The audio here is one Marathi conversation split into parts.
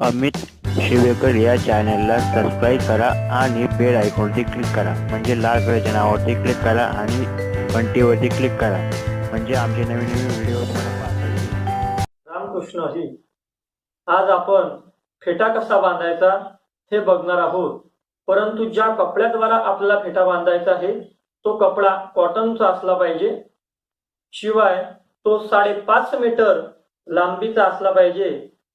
अमित शिवेकर या चॅनलला सबस्क्राईब करा आणि बेल आयकॉनवरती क्लिक करा. म्हणजे लाल कलरच्या नावावरती क्लिक करा आणि घंटीवरती क्लिक करा. म्हणजे आमचे नवीन नवीन व्हिडिओ रामकृष्ण हरी आज आपण फेटा कसा बांधायचा हे बघणार आहोत. परंतु ज्या कपड्याद्वारा आपल्याला फेटा बांधायचा आहे तो कपडा कॉटनचा असला पाहिजे. शिवाय तो साडेपाच मीटर लांबीचा असला पाहिजे.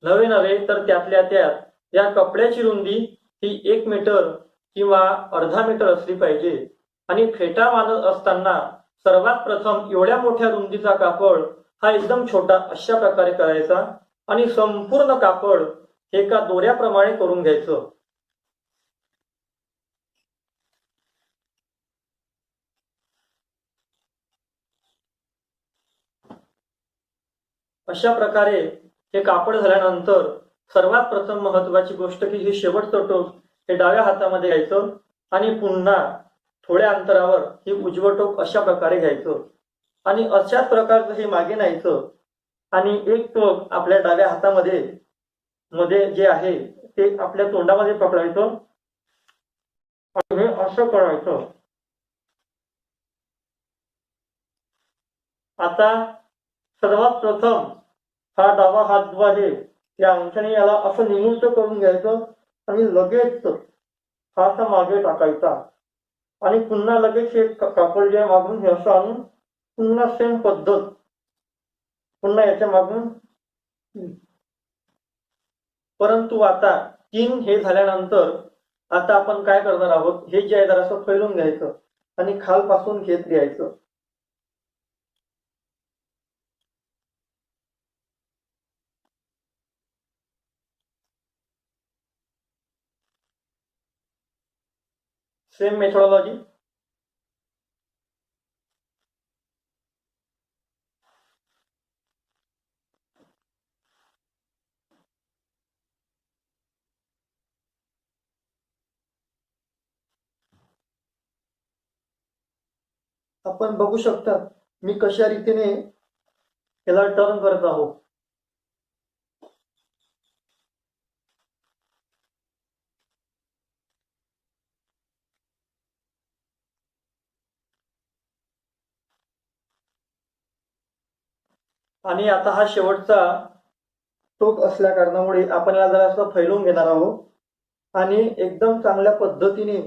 नवे नव्हे तर त्यातल्या त्यात या कपड्याची रुंदी ही एक मीटर किंवा अर्धा मीटर असली पाहिजे. आणि फेटा मानत असताना सर्वात प्रथम एवढ्या मोठ्या रुंदीचा कापड हा एकदम छोटा अशा प्रकारे करायचा आणि संपूर्ण कापड एका दोऱ्याप्रमाणे करून घ्यायचं. अशा प्रकारे हे कापड झाल्यानंतर सर्वात प्रथम महत्वाची गोष्ट की हे शेवटचं टोक हे डाव्या हातामध्ये घ्यायचं आणि पुन्हा थोड्या अंतरावर हे उजवं टोक अशा प्रकारे घ्यायचं. आणि अशाच प्रकारचं हे मागे न्यायचं. आणि एक टोक आपल्या डाव्या हातामध्ये मध्ये जे आहे ते आपल्या तोंडामध्ये पकडायचं. आणि हे असं करायचं. आता सर्वात प्रथम हा डावा हात जो आहे या अंशाने याला असं निमुळत करून घ्यायचं आणि लगेच हा असा मागे टाकायचा. आणि पुन्हा लगेच एक कापड जे मागून हे असं आणून पुन्हा सेम पद्धत पुन्हा याच्या मागून परंतु आता तीन हे झाल्यानंतर आता आपण काय करणार आहोत? हे जे आहे जरासं फैलून घ्यायचं आणि खालपासून घेत घ्यायचं सेम methodology आपण बघू शकता मी कशा रीतीने याला टर्न करत आहोत. आणि आता हा शेवटचा टोक असल्या कारणामुळे आपण याला जरा असं फैलवून घेणार आहोत. आणि एकदम चांगल्या पद्धतीने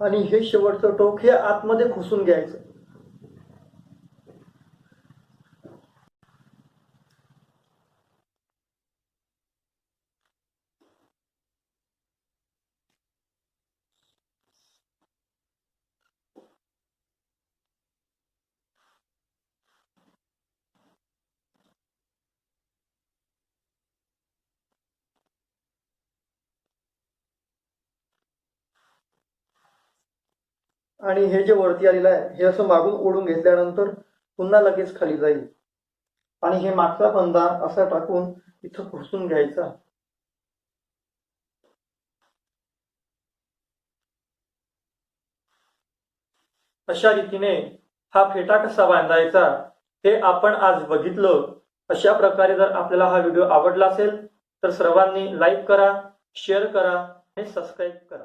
आणि हे शेवटचं टोक हे आतमध्ये घुसून घ्यायचं. आणि हे जे वरती आलेलं आहे हे असं मागून ओढून घेतल्यानंतर पुन्हा लगेच खाली जाईल. आणि हे मागचा पंधा असा टाकून इथं घुसून घ्यायचा. अशा रीतीने हा फेटा कसा बांधायचा हे आपण आज बघितलं. अशा प्रकारे जर आपल्याला हा व्हिडिओ आवडला असेल तर सर्वांनी लाईक करा शेअर करा आणि सबस्क्राईब करा.